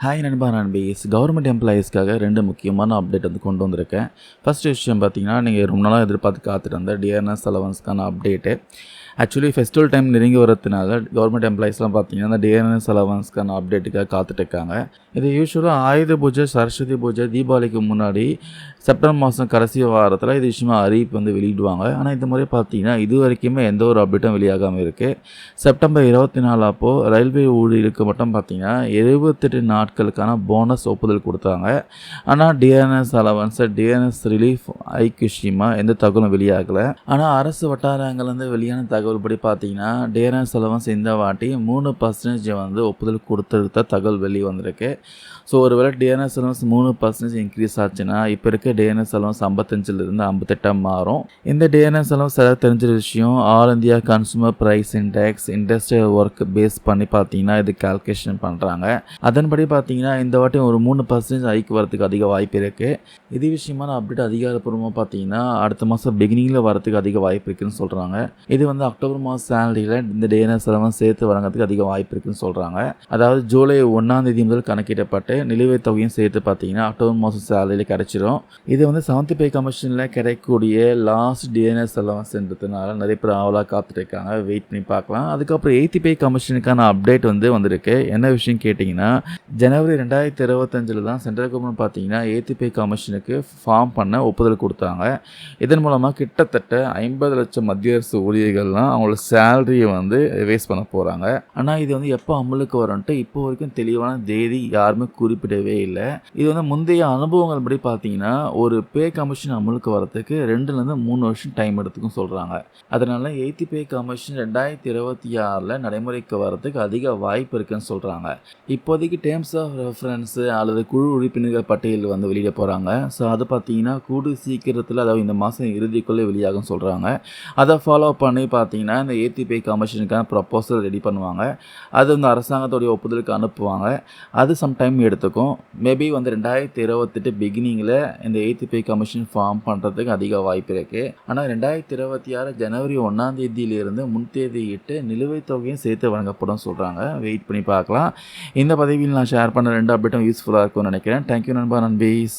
Hi நண்பா நண்பிஸ் government எம்ப்ளாயீஸ்க்காக ரெண்டு முக்கியமான அப்டேட் வந்து கொண்டு வந்திருக்கேன். ஃபர்ஸ்ட் விஷயம் பார்த்தீங்கன்னா நீங்கள் ரொம்ப நாளாக எதிர்பார்த்து காத்துட்டு இருந்த டிஎன்எஸ் அலவன்ஸ்க்கான அப்டேட்டு ஆக்சுவலி ஃபெஸ்டிவல் டைம் நெருங்கி வரதுனால கவர்மெண்ட் எம்ப்ளாயிஸ்லாம் பார்த்தீங்கன்னா அந்த டிஎன்எஸ் அலவன்ஸ்க்கான அப்டேட்டுக்காக காத்துட்டு இருக்காங்க. இது யூஸ்வலாக ஆயுத பூஜை சரஸ்வதி பூஜை தீபாவளிக்கு முன்னாடி செப்டம்பர் மாதம் கடைசி வாரத்தில் இது விஷயமா அறிவிப்பு வந்து வெளியிடுவாங்க. ஆனால் இந்த முறை பார்த்தீங்கன்னா இது வரைக்குமே எந்த ஒரு அப்டேட்டும் வெளியாகாமல் இருக்குது செப்டம்பர் இருபத்தி நாலு அப்போது ரயில்வே ஊழியருக்கு மட்டும் பார்த்தீங்கன்னா எழுபத்தெட்டு நாட்களுக்கான போனஸ் ஒப்புதல் கொடுத்தாங்க. ஆனால் டிஎன்எஸ் அலவன்ஸை டிஎன்எஸ் ரிலீஃப் ஐக்குஷிமா எந்த தகவலும் வெளியாகலை. ஆனால் அரசு வட்டாரங்கள்லேருந்து வெளியான தகவல் படி பார்த்தீங்கன்னா டிஎன்எஸ் அலவன்ஸ் இந்த வாட்டி மூணு பர்சன்டேஜ் வந்து ஒப்புதல் கொடுத்துருக்க தகவல் வெளியே வந்திருக்கு. ஸோ ஒருவேளை டிஎன்எஸ் அலவன்ஸ் மூணு பர்சன்டேஜ் இன்க்ரீஸ் ஆச்சுன்னா இப்போ இருக்க டிஎன்எஸ் அலவன்ஸ் ஐம்பத்தஞ்சிலிருந்து ஐம்பத்தெட்டாக மாறும். இந்த டிஎன்எஸ் அலவன்ஸ் எதாவது தெரிஞ்ச விஷயம் all India consumer price index industrial work base பண்ணி பார்த்தீங்கன்னா இது கால்குலேஷன் பண்ணுறாங்க அதன்படி பார்த்தீங்கன்னா இந்த வாட்டி ஒரு மூணு பர்சன்டேஜ் ஹைக் வரதுக்கு அதிக வாய்ப்பு இருக்குது இது விஷயமான அப்டேட் அதிகாரப்பூர்வமாக பார்த்தீங்கன்னா அடுத்த மாதம் பிகினிங்கில் வரதுக்கு அதிக வாய்ப்பு இருக்குதுன்னு சொல்கிறாங்க இது வந்து அக்டோபர் மாதம் சேலரியில் இந்த டிஎன்எஸ் அலவன்ஸ் சேர்த்து வழங்குறதுக்கு அதிக வாய்ப்பு இருக்குதுன்னு சொல்கிறாங்க அதாவது ஜூலை ஒன்றாம் தேதி முதல் கணக்கிடப்பட்டு நிலுவைத் தொகையும் சேர்த்து பார்த்தீங்கன்னா அக்டோபர் மாதம் சேலரியில் கிடைச்சிரும். இது வந்து செவன்த் பே கமிஷனில் கிடைக்கக்கூடிய லாஸ்ட் டிஎன்எஸ் அலவன்ஸ்ன்றதுனால நிறைய பேர் ஆவலாக காத்துட்ருக்காங்க வெயிட் பண்ணி பார்க்கலாம். அதுக்கப்புறம் எயித்து பே கமிஷனுக்கான அப்டேட் வந்து வந்திருக்கு. என்ன விஷயம் கேட்டிங்கன்னா ஜனவரி ரெண்டாயிரத்தி இருபத்தஞ்சில் தான் சென்ட்ரல் கவர்மெண்ட் பார்த்தீங்கன்னா எயித்து பே கமிஷனுக்கு ஃபார்ம் பண்ண ஒப்புதல் கொடுத்தாங்க. இதன் மூலமாக கிட்டத்தட்ட ஐம்பது லட்சம் மத்திய அரசு ஊழியர்கள்லாம் அவங்களோட சேலரியை வந்து வேஸ்ட் பண்ண போகிறாங்க ஆனால் இது வந்து எப்போ அமலுக்கு வரும்ன்ட்டு இப்போ வரைக்கும் தெளிவான தேதி யாருமே குறிப்பிடவே இல்லை. இது வந்து முந்தைய அனுபவங்கள் படி பார்த்தீங்கன்னா ஒரு பே கமிஷன் அமலுக்கு வரதுக்கு ரெண்டுலேருந்து மூணு வருஷம் டைம் எடுத்துக்கும் சொல்கிறாங்க அதனால் எயித்து பே கமிஷன் ரெண்டாயிரத்தி இருபத்தி ஆறில் நடைமுறைக்கு வரதுக்கு அதிக வாய்ப்பு இருக்குன்னு சொல்கிறாங்க இப்போதைக்கு டேர்ம்ஸ் ஆஃப் ரெஃபரன்ஸு அல்லது குழு உறுப்பினர்கள் பட்டியல் வந்து வெளியிட போகிறாங்க ஸோ அது பார்த்தீங்கன்னா கூடு சீக்கிரத்தில் அதாவது இந்த மாதம் இறுதிக்குள்ளே வெளியாகும் சொல்கிறாங்க அதை ஃபாலோ பண்ணி பார்த்தீங்கன்னா இந்த ஏடிபிஐ கமிஷனுக்கான ப்ரப்போசல் ரெடி பண்ணுவாங்க. அது வந்து அரசாங்கத்தோடைய ஒப்புதலுக்கு அனுப்புவாங்க. அது சம் டைம் எடுத்துக்கும். மேபி வந்து ரெண்டாயிரத்தி இருபத்தெட்டு பிகினிங்கில் இந்த ஏடிபிஐ கமிஷன் ஃபார்ம் பண்ணுறதுக்கு அதிக வாய்ப்பு இருக்குது ஆனால் ரெண்டாயிரத்தி இருபத்தி ஆறு ஜனவரி ஒன்றாம் தேதியிலிருந்து முன்தேதியிட்டு நிலுவைத் தொகையும் சேர்த்து வழங்கப்படும் சொல்கிறாங்க வெயிட் பண்ணி பார்க்கலாம். இந்த பதவியில் நான் ஷேர் பண்ண ரெண்டு அப்டேட்டும் யூஸ்ஃபுல்லாக இருக்கும்னு நினைக்கிறேன். தேங்க்யூ நண்பா. நண்பீஸ்